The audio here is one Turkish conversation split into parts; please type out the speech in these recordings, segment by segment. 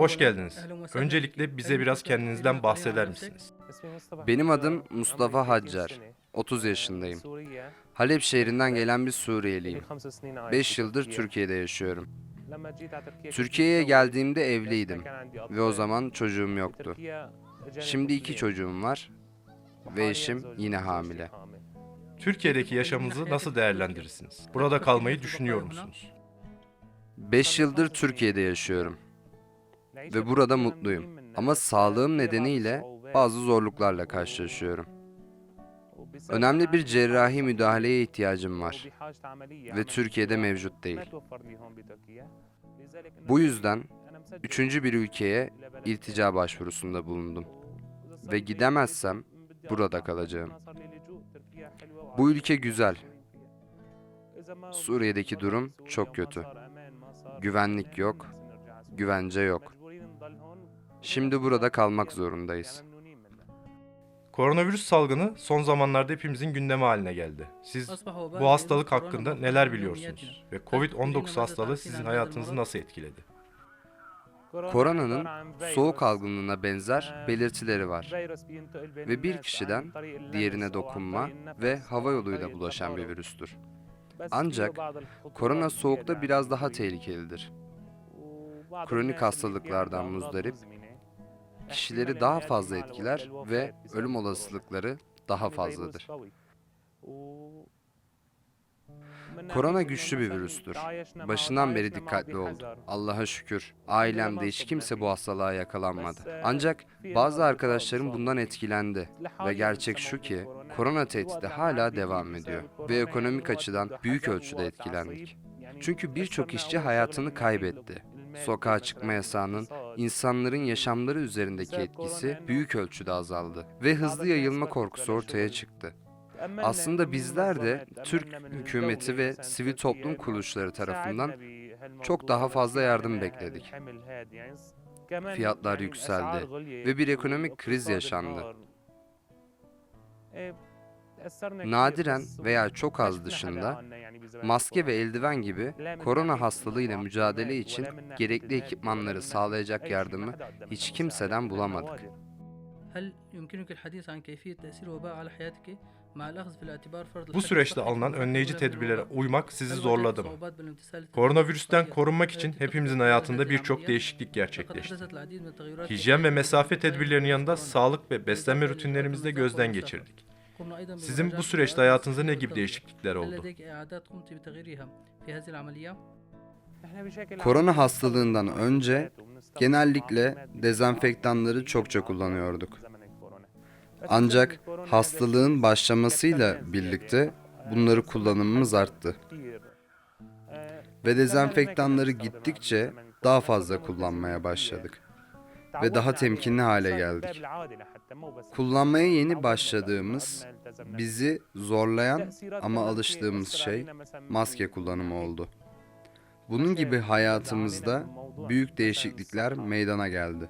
Hoş geldiniz. Öncelikle bize biraz kendinizden bahseder misiniz? Benim adım Mustafa Haccar. 30 yaşındayım. Halep şehrinden gelen bir Suriyeliyim. 5 yıldır Türkiye'de yaşıyorum. Türkiye'ye geldiğimde evliydim ve o zaman çocuğum yoktu. Şimdi iki çocuğum var ve eşim yine hamile. Türkiye'deki yaşamınızı nasıl değerlendirirsiniz? Burada kalmayı düşünüyor musunuz? 5 yıldır Türkiye'de yaşıyorum ve burada mutluyum. Ama sağlığım nedeniyle bazı zorluklarla karşılaşıyorum. Önemli bir cerrahi müdahaleye ihtiyacım var ve Türkiye'de mevcut değil. Bu yüzden üçüncü bir ülkeye iltica başvurusunda bulundum ve gidemezsem burada kalacağım. Bu ülke güzel. Suriye'deki durum çok kötü. Güvenlik yok, güvence yok. Şimdi burada kalmak zorundayız. Koronavirüs salgını son zamanlarda hepimizin gündemi haline geldi. Siz bu hastalık hakkında neler biliyorsunuz? Ve Covid-19 hastalığı sizin hayatınızı nasıl etkiledi? Koronanın soğuk algınlığına benzer belirtileri var ve bir kişiden diğerine dokunma ve hava yoluyla bulaşan bir virüstür. Ancak korona soğukta biraz daha tehlikelidir. Kronik hastalıklardan muzdarip, kişileri daha fazla etkiler ve ölüm olasılıkları daha fazladır. Korona güçlü bir virüstür. Başından beri dikkatli oldum. Allah'a şükür ailemde hiç kimse bu hastalığa yakalanmadı. Ancak bazı arkadaşlarım bundan etkilendi ve gerçek şu ki korona tehdidi hala devam ediyor ve ekonomik açıdan büyük ölçüde etkilendik. Çünkü birçok işçi hayatını kaybetti. Sokağa çıkma yasağının insanların yaşamları üzerindeki etkisi büyük ölçüde azaldı ve hızlı yayılma korkusu ortaya çıktı. Aslında bizler de Türk hükümeti ve sivil toplum kuruluşları tarafından çok daha fazla yardım bekledik. Fiyatlar yükseldi ve bir ekonomik kriz yaşandı. Nadiren veya çok az dışında maske ve eldiven gibi korona hastalığıyla mücadele için gerekli ekipmanları sağlayacak yardımı hiç kimseden bulamadık. Bu süreçte alınan önleyici tedbirlere uymak sizi zorladı mı? Koronavirüsten korunmak için hepimizin hayatında birçok değişiklik gerçekleşti. Hijyen ve mesafe tedbirlerinin yanında sağlık ve beslenme rutinlerimizde gözden geçirdik. Sizin bu süreçte hayatınızda ne gibi değişiklikler oldu? Korona hastalığından önce genellikle dezenfektanları çokça kullanıyorduk. Ancak hastalığın başlamasıyla birlikte bunları kullanımımız arttı. Ve dezenfektanları gittikçe daha fazla kullanmaya başladık. Ve daha temkinli hale geldik. Kullanmaya yeni başladığımız, bizi zorlayan ama alıştığımız şey maske kullanımı oldu. Bunun gibi hayatımızda büyük değişiklikler meydana geldi.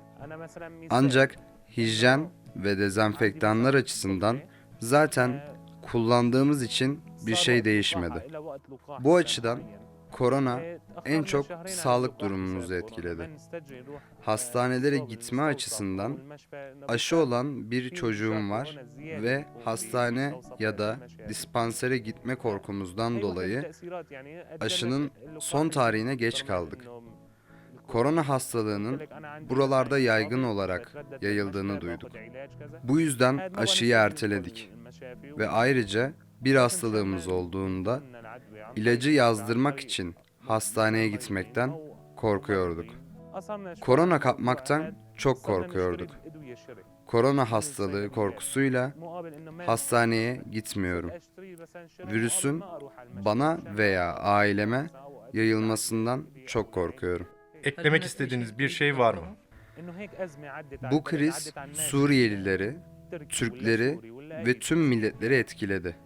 Ancak hijyen ve dezenfektanlar açısından zaten kullandığımız için bir şey değişmedi. Bu açıdan korona en çok sağlık durumumuzu etkiledi. Hastanelere gitme açısından aşı olan bir çocuğum var ve hastane ya da dispansere gitme korkumuzdan dolayı aşının son tarihine geç kaldık. Korona hastalığının buralarda yaygın olarak yayıldığını duyduk. Bu yüzden aşıyı erteledik ve ayrıca bir hastalığımız olduğunda ilacı yazdırmak için hastaneye gitmekten korkuyorduk. Korona kapmaktan çok korkuyorduk. Korona hastalığı korkusuyla hastaneye gitmiyorum. Virüsün bana veya aileme yayılmasından çok korkuyorum. Eklemek istediğiniz bir şey var mı? Bu kriz Suriyelileri, Türkleri ve tüm milletleri etkiledi.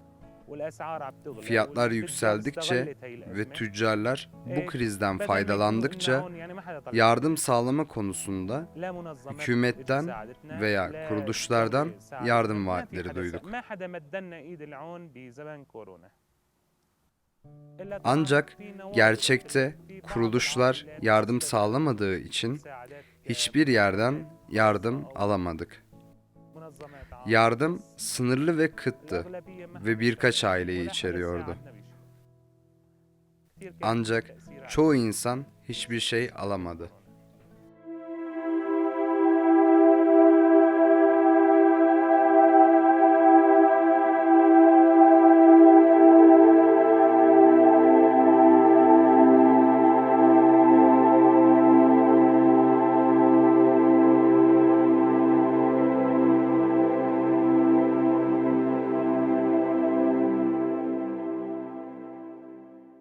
Fiyatlar yükseldikçe ve tüccarlar bu krizden faydalandıkça yardım sağlama konusunda hükümetten veya kuruluşlardan yardım vaatleri duyduk. Ancak gerçekte kuruluşlar yardım sağlamadığı için Hiçbir yerden yardım alamadık. Yardım sınırlı ve kıttı ve birkaç aileyi içeriyordu. Ancak çoğu insan hiçbir şey alamadı.